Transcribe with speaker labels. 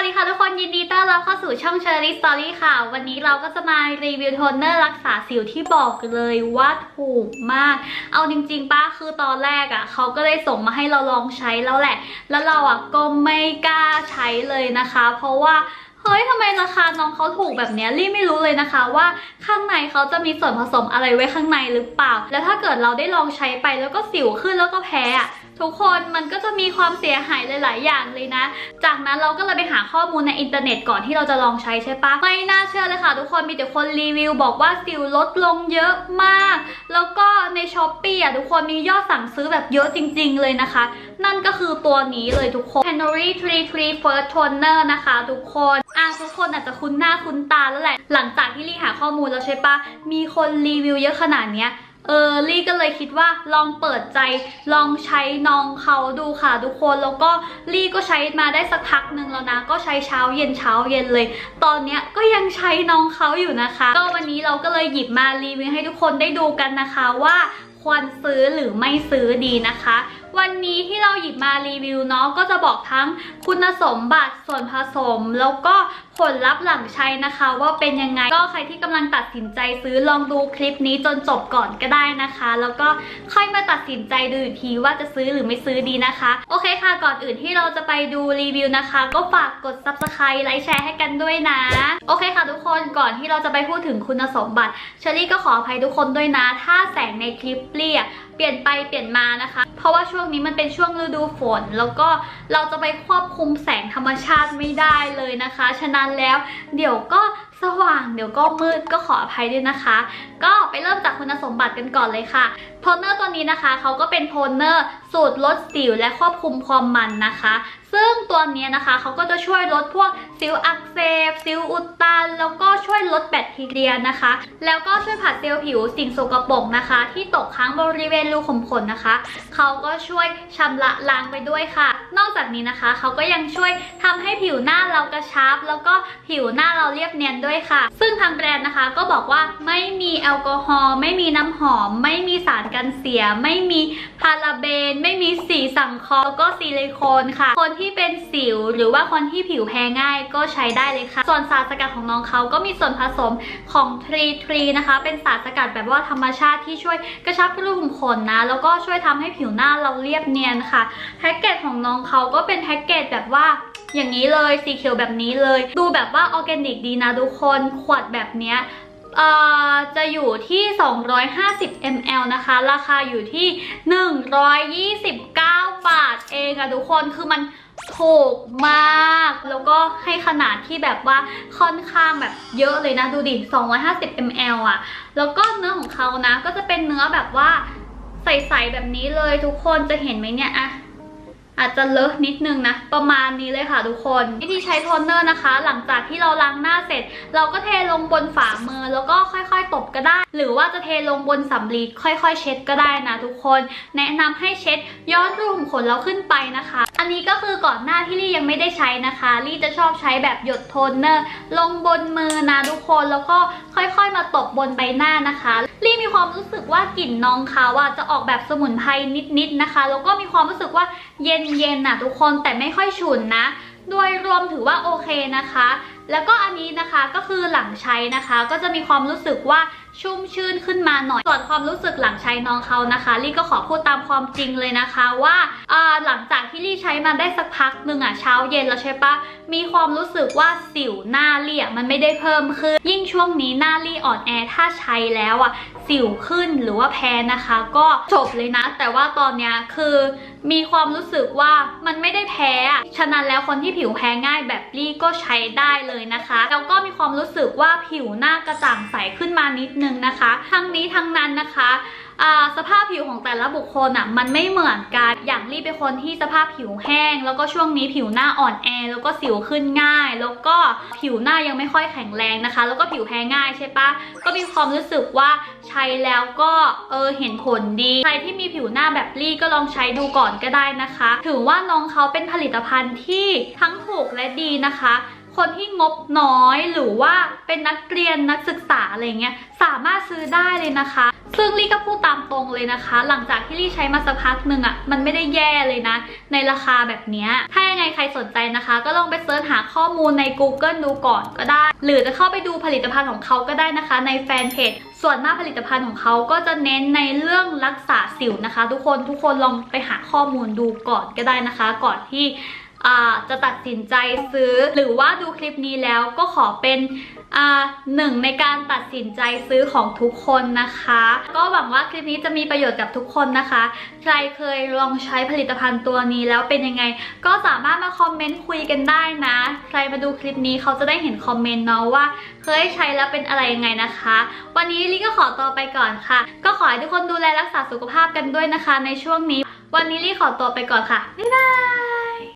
Speaker 1: วัสดีค่ะทุกคนยินดีต้อนรับเข้าสู่ช่องเชอรี่สตอรี่ค่ะ วันนี้เราก็จะมารีวิวโทนเนอร์รักษาสิวที่บอกเลยว่าถูกมาก เอาจริงๆป้าคือตอนแรกอะ่ะเขาก็เลยส่งมาให้เราลองใช้แล้วแหละ แล้วเราอะก็ไม่กล้าใช้เลยนะคะ เพราะว่าเฮ้ยทำไมราคาน้องเขาถูกแบบนี้รี่ไม่รู้เลยนะคะว่าข้างในเขาจะมีส่วนผสมอะไรไว้ข้างในหรือเปล่า แล้วถ้าเกิดเราได้ลองใช้ไปแล้วก็สิวขึ้นแล้วก็แพ้อะ ทุกคนมันก็จะมีความเสียหายหลาย ๆ อย่างเลยนะ จากนั้นเราก็เลยไปหาข้อมูลในอินเทอร์เน็ตก่อนที่เราจะลองใช้ใช่ปะไม่น่าเชื่อเลยค่ะ ทุกคนมีแต่คนรีวิวบอกว่าสิวลดลงเยอะมาก แล้วก็ในช้อปปี้อะทุกคนมียอดสั่งซื้อแบบเยอะจริง ๆ เลยนะคะ นั่นก็คือตัวนี้เลยทุกคน Henry Tree Tree First Toner นะคะทุกคนอะทุกคนอาจจะคุ้นหน้าคุ้นตาแล้วแหละ หลังจากที่รีหาข้อมูลแล้วใช่ปะมีคนรีวิวเยอะขนาดเนี้ย เออลี่ก็เลยคิดว่าลองเปิดใจลองใช้น้องเขาดูค่ะทุกคนแล้วก็ลี่ก็ใช้มาได้สักพักหนึ่งแล้วนะ ก็ใช้เช้าเย็นเช้าเย็นเลย ตอนเนี้ยก็ยังใช้น้องเขาอยู่นะคะ ก็วันนี้เราก็เลยหยิบมารีวิวให้ทุกคนได้ดูกันนะคะว่าควรซื้อหรือไม่ซื้อดีนะคะ วันนี้ที่เราหยิบมารีวิวเนาะก็จะบอกทั้งคุณสมบัติส่วนผสม แล้วก็ผลลัพธ์หลังใช้นะคะ ว่าเป็นยังไงก็ใครที่กำลังตัดสินใจซื้อลองดูคลิปนี้จนจบก่อนก็ได้นะคะ แล้วก็ค่อยมาตัดสินใจดูอีกทีว่าจะซื้อหรือไม่ซื้อดีนะคะ โอเคค่ะก่อนอื่นที่เราจะไปดูรีวิวนะคะ ก็ฝากกด subscribe ไลค์แชร์ให้กันด้วยนะ โอเคค่ะทุกคนก่อนที่เราจะไปพูดถึงคุณสมบัติเชอรี่ก็ขออภัยทุกคนด้วยนะ ถ้าแสงในคลิปเปลี่ยน เปลี่ยนไปเปลี่ยนมานะคะ เพราะว่าช่วงนี้มันเป็นช่วงฤดูฝน แล้วก็เราจะไปควบคุมแสงธรรมชาติไม่ได้เลยนะคะ ฉะนั้นแล้วเดี๋ยวก็สว่างเดี๋ยวก็มืดก็ขออภัยด้วยนะคะ ก็ไปเริ่มจากคุณสมบัติกันก่อนเลยค่ะโทนเนอร์ตัวนี้นะคะเขาก็เป็นโทนเนอร์สูตรลดสิวและควบคุมความมันนะคะ ซึ่งตัวนี้นะคะเขาก็จะช่วยลดพวกสิวอักเสบสิวอุดตัน แล้วก็ช่วยลดแบคทีเรียนะคะ แล้วก็ช่วยผัดเซลล์ผิวสิ่งสกปรกนะคะ ที่ตกค้างบริเวณรูขุมขนนะคะเขาก็ช่วยชำระล้างไปด้วยค่ะ นอกจากนี้นะคะเขาก็ยังช่วยทำให้ผิวหน้าเรากระชับ แล้วก็ผิวหน้าเราเรียบเนียนด้วยค่ะ ซึ่งทางแบรนด์นะคะก็บอกว่าไม่มีแอลกอฮอล์ไม่มีน้ำหอม ไม่มีสารกันเสีย ไม่มีพาราเบนไม่มีสีสังเคราะห์แล้วก็ซิลิโคนค่ะ คนที่เป็นสิวหรือว่าคนที่ผิวแพ้ง่ายก็ใช้ได้เลยค่ะ ส่วนสารสกัดของน้องเขาก็มีส่วนผสมของทรีทรีนะคะ เป็นสารสกัดแบบว่าธรรมชาติที่ช่วยกระชับรูขุมขนนะ แล้วก็ช่วยทำให้ผิวหน้าเราเรียบเนียนค่ะ แพ็กเกจของน้องเขาก็เป็นแพ็กเกจแบบว่าอย่างนี้เลยสีเขียวแบบนี้เลย ดูแบบว่าออร์แกนิกดีนะทุกคนขวดแบบเนี้ย จะอยู่ที่ 250 ml นะคะ ราคาอยู่ที่ 129 บาทเองอะทุกคน คือมันถูกมาก แล้วก็ให้ขนาดที่แบบว่าค่อนข้างแบบเยอะเลยนะ ดูดิ 250 ml อะแล้วก็เนื้อของเขานะ ก็จะเป็นเนื้อแบบว่าใสๆแบบนี้เลยทุกคน จะเห็นไหมเนี่ยอะ อาจจะเลอะนิดนึงนะ ประมาณนี้เลยค่ะทุกคน วิธีใช้โทนเนอร์นะคะ หลังจากที่เราล้างหน้าเสร็จ เราก็เทลงบนฝ่ามือแล้วก็ค่อยๆ ตบก็ได้ หรือว่าจะเทลงบนสำลีค่อยๆ เช็ดก็ได้นะทุกคน แนะนำให้เช็ดย้อนรูขุมขนเราขึ้นไปนะคะ อันนี้ก็คือก่อนหน้าที่ลี่ยังไม่ได้ใช้นะคะลี่จะชอบใช้แบบหยดโทนเนอร์ ลงบนมือนะทุกคนแล้วก็ค่อยๆ มาตบบนใบหน้านะคะลี่มีความรู้สึกว่ากลิ่นน้องเขาอะจะออกแบบสมุนไพรนิดๆนะคะแล้วก็มีความรู้สึกว่า เย็นๆน่ะทุกคนแต่ไม่ค่อยฉุนนะ โดยรวมถือว่าโอเคนะคะ แล้วก็อันนี้นะคะก็คือหลังใช้นะคะ ก็จะมีความรู้สึกว่าชุ่มชื่นขึ้นมาหน่อย ส่วนความรู้สึกหลังใช้น้องเขานะคะลี่ก็ขอพูดตามความจริงเลยนะคะว่าหลังจากที่ลี่ใช้มาได้สักพักหนึ่งอะเช้าเย็นแล้วใช่ปะมีความรู้สึกว่าสิวหน้าลี่อะมันไม่ได้เพิ่มขึ้นยิ่งช่วงนี้หน้าลี่อ่อนแอถ้าใช้แล้วอะ สิวขึ้นหรือว่าแพ้นะคะ ก็จบเลยนะ แต่ว่าตอนเนี้ยคือมีความรู้สึกว่ามันไม่ได้แพ้ฉะนั้นแล้วคนที่ผิวแพ้ง่ายแบบลี่ก็ใช้ได้เลยนะคะ แล้วก็มีความรู้สึกว่าผิวหน้ากระจ่างใสขึ้นมานิดนึงนะคะ ทั้งนี้ทั้งนั้นนะคะ สภาพผิวของแต่ละบุคคลอะมันไม่เหมือนกันอย่างลี่เป็นคนที่สภาพผิวแห้ง แล้วก็ช่วงนี้ผิวหน้าอ่อนแอ แล้วก็สิวขึ้นง่าย แล้วก็ผิวหน้ายังไม่ค่อยแข็งแรงนะคะ แล้วก็ผิวแพ้ง่ายใช่ปะก็มีความรู้สึกว่าใช้แล้วก็เออเห็นผลดี ใครที่มีผิวหน้าแบบลี่ก็ลองใช้ดูก่อนก็ได้นะคะ ถือว่าน้องเขาเป็นผลิตภัณฑ์ที่ทั้งถูกและดีนะคะ คนที่งบน้อยหรือว่าเป็นนักเรียนนักศึกษาอะไรเงี้ยสามารถซื้อได้เลยนะคะ ซึ่งลี่ก็พูดตามตรงเลยนะคะ หลังจากที่ลี่ใช้มาสักพักหนึ่งอะ่ะมันไม่ได้แย่เลยนะ ในราคาแบบเนี้ยถ้ายังไงใครสนใจนะคะ ก็ลองไปเสิร์ชหาข้อมูลใน Google ดูก่อนก็ได้ หรือจะเข้าไปดูผลิตภัณฑ์ของเขาก็ได้นะคะ ในแฟนเพจส่วนมากผลิตภัณฑ์ของเขาก็จะเน้นในเรื่องรักษาสิวนะคะ ทุกคนทุกคนลองไปหาข้อมูลดูก่อนก็ได้นะคะ ก่อนที่ จะตัดสินใจซื้อ หรือว่าดูคลิปนี้แล้วก็ขอเป็นหนึ่งในการตัดสินใจซื้อของทุกคนนะคะ ก็หวังว่าคลิปนี้จะมีประโยชน์กับทุกคนนะคะ ใครเคยลองใช้ผลิตภัณฑ์ตัวนี้แล้วเป็นยังไง ก็สามารถมาคอมเมนต์คุยกันได้นะ ใครมาดูคลิปนี้เขาจะได้เห็นคอมเมนต์เนาะว่า เคยใช้แล้วเป็นอะไรยังไงนะคะ วันนี้ลี่ก็ขอตัวไปก่อนค่ะ ก็ขอให้ทุกคนดูแลรักษาสุขภาพกันด้วยนะคะ ในช่วงนี้ วันนี้ลี่ขอตัวไปก่อนค่ะบ๊ายบาย